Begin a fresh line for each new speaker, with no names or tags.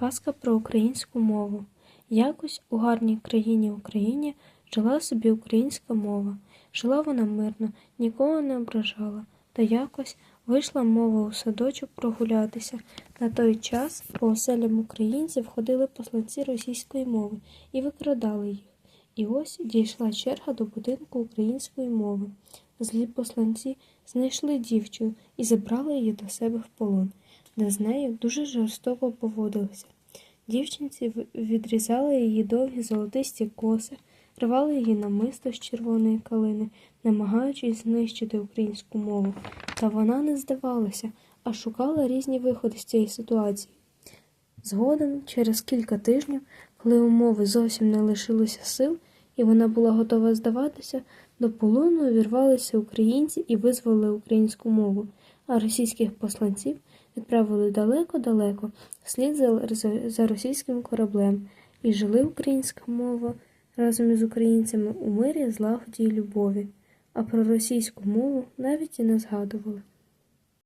Казка про українську мову. Якось у гарній країні Україні жила собі українська мова. Жила вона мирно, нікого не ображала. Та якось вийшла мова у садочок прогулятися. На той час по оселям українців ходили посланці російської мови і викрадали їх. І ось дійшла черга до будинку української мови. Злі посланці знайшли дівчину і забрали її до себе в полон, де з нею дуже жорстоко поводилися. Дівчинці відрізали її довгі золотисті коси, рвали її намисто з червоної калини, намагаючись знищити українську мову. Та вона не здавалася, а шукала різні виходи з цієї ситуації. Згодом, через кілька тижнів, коли у мови зовсім не лишилося сил, і вона була готова здаватися, до полону увірвалися українці і визволили українську мову, російських посланців відправили далеко-далеко, вслід за російським кораблем, і жили українська мова разом із українцями у мирі, злагоді і любові, а про російську мову навіть і не згадували.